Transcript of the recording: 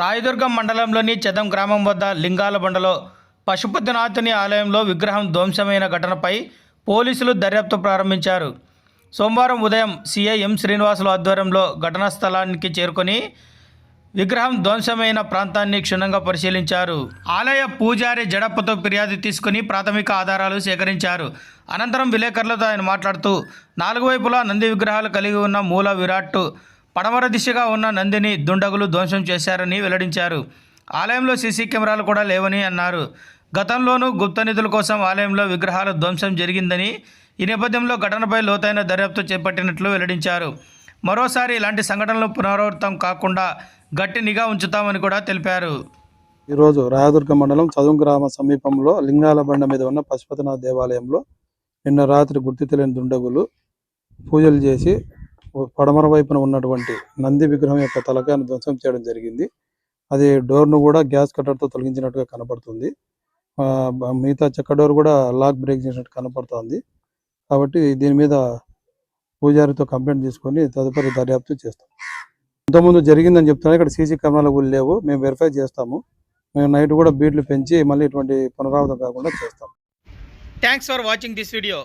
రాయదుర్గం మండలంలోని చదం గ్రామం వద్ద లింగాల బండలో పశుపతినాథుని ఆలయంలో విగ్రహం ధ్వంసమైన ఘటనపై పోలీసులు దర్యాప్తు ప్రారంభించారు. సోమవారం ఉదయం సీఐ ఎం శ్రీనివాసులు ఆధ్వర్యంలో ఘటనా స్థలానికి చేరుకొని విగ్రహం ధ్వంసమైన ప్రాంతాన్ని క్షుణ్ణంగా పరిశీలించారు. ఆలయ పూజారి జడప్పతో ఫిర్యాదు తీసుకుని ప్రాథమిక ఆధారాలు సేకరించారు. అనంతరం విలేకరులతో ఆయన మాట్లాడుతూ నాలుగు వైపులా నంది విగ్రహాలు కలిగి ఉన్న మూల విరాట్ పడమర దిశగా ఉన్న నందిని దుండగులు ధ్వంసం చేశారని వెల్లడించారు. ఆలయంలో సీసీ కెమెరాలు కూడా లేవని అన్నారు. గతంలోనూ గుప్త నిధుల కోసం ఆలయంలో విగ్రహాల ధ్వంసం జరిగిందని ఈ నేపథ్యంలో ఘటనపై లోతైన దర్యాప్తు చేపట్టినట్లు వెల్లడించారు. మరోసారి ఇలాంటి సంఘటనలు పునరావృతం కాకుండా గట్టి నిఘా ఉంచుతామని కూడా తెలిపారు. ఈరోజు రాయదుర్గ మండలం చదువు గ్రామ సమీపంలో లింగాల బండ మీద ఉన్న పశుపతినాథ్ దేవాలయంలో నిన్న రాత్రి గుర్తు తెలియని దుండగులు పూజలు చేసి పడమర వైపున ఉన్నటువంటి నంది విగ్రహం యొక్క తలకాయను ధ్వంసం చేయడం జరిగింది. అది డోర్ను కూడా గ్యాస్ కట్టర్తో తొలగించినట్టుగా కనపడుతుంది. ఆ, మిగతా చెక్క డోర్ కూడా లాక్ బ్రేక్ చేసినట్టు కనపడుతుంది. కాబట్టి దీని మీద పూజారితో కంప్లైంట్ తీసుకొని తదుపరి దర్యాప్తు చేస్తాం. ఇంతకుముందు జరిగిందని చెప్తున్నా ఇక్కడ సీసీ కెమెరాలు కూడా లేవు. మేము వెరిఫై చేస్తాము. మేము నైట్ కూడా బీట్లు పెంచి మళ్ళీ ఇటువంటి పునరావృతం కాకుండా చేస్తాం. Thanks for watching this video